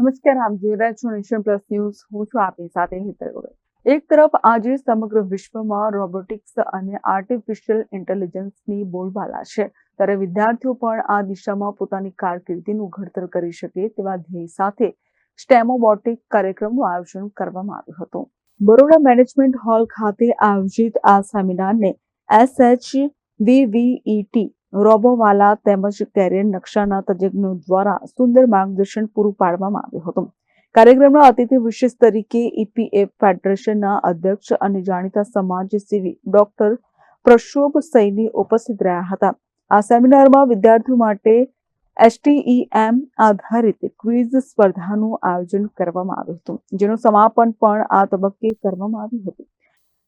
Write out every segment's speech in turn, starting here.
નમસ્કાર, આપ જોઈ રહ્યા છો નેશન પ્લસ ન્યૂઝ. હું છું આપની સાથે ગોયલ એક તરફ આજે સમગ્ર વિશ્વમાં રોબોટિક્સ અને આર્ટિફિશિયલ ઇન્ટેલિજન્સની બોલબાલા છે. ત્યારે વિદ્યાર્થીઓ પણ આ દિશામાં પોતાની કારકિર્દીનું ઘડતર કરી શકે તેવા ધ્યેય સાથે સ્ટેમોબોટિક કાર્યક્રમનું આયોજન કરવામાં આવ્યું હતું. બરોડા મેનેજમેન્ટ હોલ ખાતે આયોજિત આ સેમિનારને એસએચ વીવીઈટી રોબોવાલા તેમજ કેરિયર નકશાના તજજ્ઞો દ્વારા સુંદર માર્ગદર્શન પૂરું પાડવામાં આવ્યું હતું. કાર્યક્રમના અતિથિ વિશેષ તરીકે ઈપીએફ ફેડરેશનના અધ્યક્ષ અને જાણીતા સમાજસેવી ડોક્ટર પ્રશોભ સૈની ઉપસ્થિત રહ્યા હતા. આ સેમિનારમાં વિદ્યાર્થીઓ માટે એસટીઈએમ આધારિત ક્વિઝ સ્પર્ધાનું આયોજન કરવામાં આવ્યું હતું, જેનું સમાપન પણ આ તબક્કે કરવામાં આવ્યું હતું.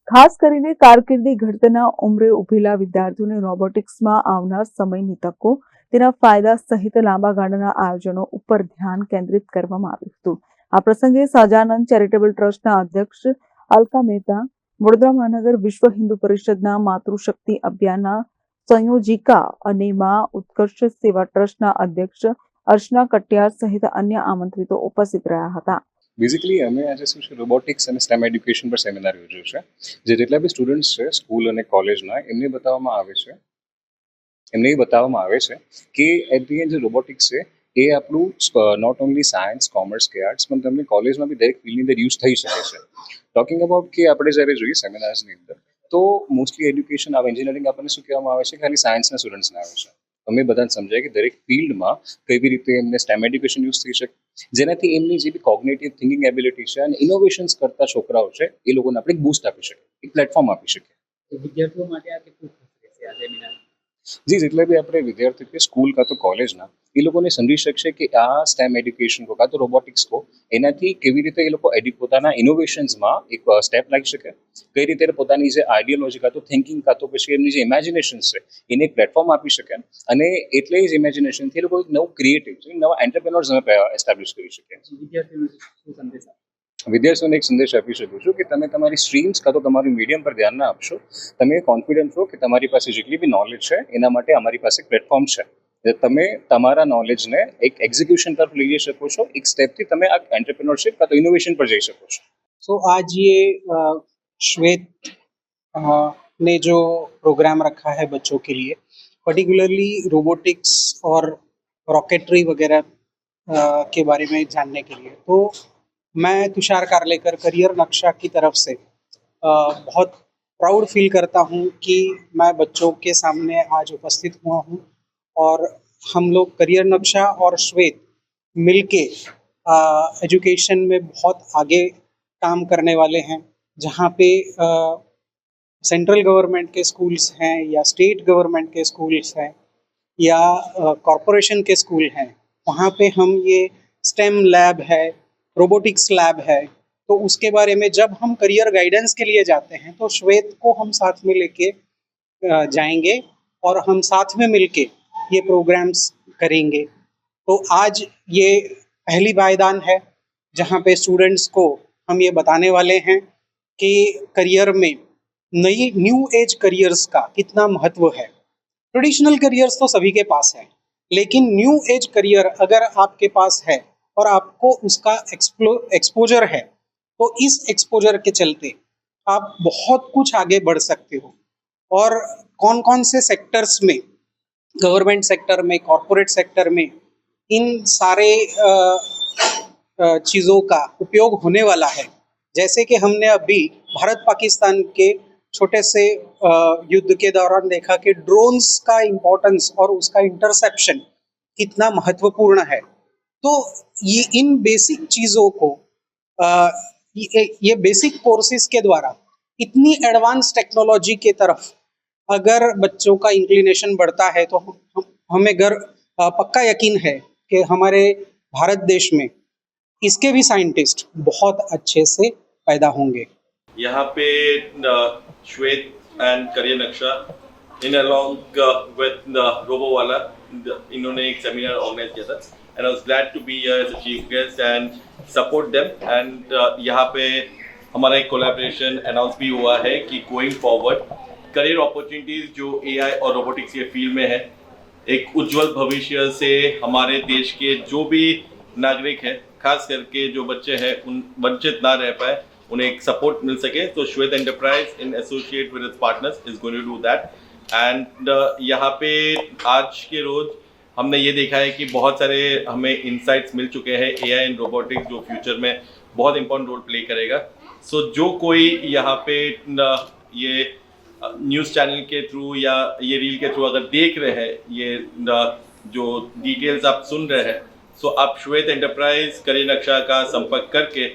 ખાસ કરીને કારકિર્દી ઘડતરના ઉંમરે ઉભેલા વિદ્યાર્થીઓને રોબોટિક્સમાં આવનાર સમયની તકો, તેના ફાયદા સહિત લાંબા ગાળાના આયોજનો ઉપર ધ્યાન કેન્દ્રિત કરવામાં આવ્યું હતું. આ પ્રસંગે સહજાનંદ ચેરિટેબલ ટ્રસ્ટના અધ્યક્ષ અલકા મહેતા, વડોદરા મહાનગર વિશ્વ હિન્દુ પરિષદના માતૃશક્તિ અભિયાનના સંયોજિકા અને માં ઉત્કર્ષ સેવા ટ્રસ્ટના અધ્યક્ષ અર્ચના કટિયાર સહિત અન્ય આમંત્રિતો ઉપસ્થિત રહ્યા હતા. બેઝિકલી અમે આજે શું છે રોબોટિક્સ અને સ્ટેમ એડ્યુકેશન પર સેમિનાર યોજ્યો છે, જે જેટલા બી સ્ટુડન્ટ્સ છે સ્કૂલ અને કોલેજના એમને બતાવવામાં આવે છે, એમને એ બતાવવામાં આવે છે કે એટ ધી એન્ડ જે રોબોટિક્સ છે, એ આપણું નોટ ઓનલી સાયન્સ કોમર્સ કે આર્ટ્સ પણ તમને કોલેજમાં બી દરેક ફિલ્ડની અંદર યુઝ થઈ શકે છે. ટોકિંગ અબાઉટ કે આપણે જ્યારે જોઈએ સેમિનાર્સની અંદર, તો મોસ્ટલી એડ્યુકેશન આવે એન્જિનિયરિંગ આપણને શું કહેવામાં આવે છે, ખાલી સાયન્સના સ્ટુડન્ટ્સને આવે છે. અમે બધાને સમજાય કે દરેક ફિલ્ડમાં કેવી રીતે એમને સ્ટેમ એડ્યુકેશન યુઝ થઈ શકે. જેનાથી એમની જે બી કોગ્નેટિવ થિંકિંગ એબિલિટી છે અને ઇનોવેશન્સ કરતા છોકરાઓ છે, એ લોકોને આપણે બુસ્ટ આપી શકીએ એક પ્લેટફોર્મ આપી શકીએ. વિદ્યાર્થીઓ માટે આ કેટલું ખાસ જી, જેટલા બી આપણે વિદ્યાર્થી કે સ્કૂલ કાં તો કોલેજના એ લોકોને સમજી શકશે કે આ સ્ટેમ એડ્યુકેશન કો, કાં તો રોબોટિક્સ કો, એનાથી કેવી રીતે એ લોકો પોતાના ઇનોવેશન્સમાં એક સ્ટેપ લાગી શકે, કઈ રીતે પોતાની જે આઈડિયોલોજી કાં તો થિંકિંગ કાં તો પછી એમની જે ઇમેજિનેશન છે, એને એક પ્લેટફોર્મ આપી શકે અને એટલે જ ઇમેજિનેશનથી એ લોકો એક નવું ક્રિએટિવ નવા એન્ટરપ્રેનર્સ એસ્ટાબ્લિશ કરી શકે વિદ્યાર્થીઓને શું? વિદ્યાર્થીઓને એક સંદેશ આપી શકું છું કે તમે તમારી સ્ટ્રીમ્સ કાં તો તમારી મીડિયમ પર ધ્યાન ના આપશો તમે કોન્ફિડન્ટ રહો કે તમારી પાસે જેટલી બી નોલેજ છે એના માટે અમારી પાસે પ્લેટફોર્મ છે જે તમે તમારા નોલેજને એક એક્ઝિક્યુશન તરફ લઈ જઈ શકો છો એક સ્ટેપથી તમે આ એન્ટરપ્રિનરશિપ કાં તો ઇનોવેશન પર જઈ શકો છો सो आज ये अ, श्वेत अ, ने जो प्रोग्राम रखा है बच्चों के लिए पर्टिकुलरली रोबोटिक्स और रॉकेटरी वगैरह अ, के बारे में जानने के लिए तो मैं तुषार कारलेकर, करियर नक्शा की तरफ़ से बहुत प्राउड फील करता हूँ कि मैं बच्चों के सामने आज उपस्थित हुआ हूँ और हम लोग करियर नक्शा और श्वेत मिलके एजुकेशन में बहुत आगे काम करने वाले हैं, जहाँ पे सेंट्रल गवर्नमेंट के स्कूल्स हैं या स्टेट गवर्नमेंट के स्कूल्स हैं या कॉरपोरेशन के स्कूल हैं, वहाँ पे हम ये स्टेम लैब है रोबोटिक्स लैब है तो उसके बारे में जब हम करियर गाइडेंस के लिए जाते हैं तो श्वेत को हम साथ में लेके जाएँगे और हम साथ में मिलके ये प्रोग्राम्स करेंगे। तो आज ये पहली पायदान है, जहाँ पे स्टूडेंट्स को हम ये बताने वाले हैं कि करियर में नई, न्यू एज करियर्स का कितना महत्व है। ट्रेडिशनल करियर्स तो सभी के पास है, लेकिन न्यू एज करियर अगर आपके पास है और आपको उसका एक्सप्लो एक्सपोजर है तो इस एक्सपोजर के चलते आप बहुत कुछ आगे बढ़ सकते हो। और कौन कौन से सेक्टर्स में गवर्नमेंट सेक्टर में कॉरपोरेट सेक्टर में, इन सारे चीज़ों का उपयोग होने वाला है। जैसे कि हमने अभी भारत पाकिस्तान के छोटे से युद्ध के दौरान देखा कि ड्रोन्स का इम्पोर्टेंस और उसका इंटरसेप्शन कितना महत्वपूर्ण है। तो ये इन बेसिक चीज़ों को अ, ये ये बेसिक कोर्सेज के द्वारा इतनी एडवांस टेक्नोलॉजी के तरफ़ अगर बच्चों का इंक्लिनेशन बढ़ता है तो हम, हम- घर पक्का यकीन है कि हमारे भारत देश में इसके भी साइंटिस्ट बहुत अच्छे से पैदा होंगे। यहाँ पे श्वेत एंड करियर नक्शा इन अलॉन्ग विद रोबोवाला इन्होंने एक सेमिनार ऑर्गेनाइज किया था। And I was glad to be here as a chief guest and support them and यहाँ पे हमारा एक कोलैबोरेशन अनाउंस भी हुआ है कि गोइंग फॉरवर्ड करियर अपॉर्चुनिटीज़ जो एआई और रोबोटिक्स के फ़ील्ड में है, एक उज्जवल भविष्य से हमारे देश के जो भी नागरिक हैं, खास करके जो बच्चे हैं, उन वंचित ना रह पाए, उन्हें एक सपोर्ट मिल सके। तो Shwet enterprise in associate with partners is going to do that and यहाँ पे आज के रोज हमने ये देखा है कि बहुत सारे हमें इंसाइट्स मिल चुके हैं ए आई एंड रोबोटिक्स जो फ्यूचर में बहुत इम्पोर्टेंट रोल प्ले करेगा। सो so, जो कोई यहाँ पे ये न्यूज़ चैनल के थ्रू या ये रील के थ्रू अगर देख रहे हैं ये जो डिटेल्स आप सुन रहे हैं सो so, आप श्वेत एंटरप्राइज करियर नक्शा का संपर्क करके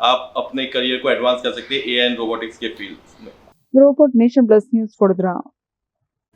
आप अपने करियर को एडवांस कर सकते हैं ए एंड रोबोटिक्स के फ़ील्ड में। Robot nation plus news Vadodara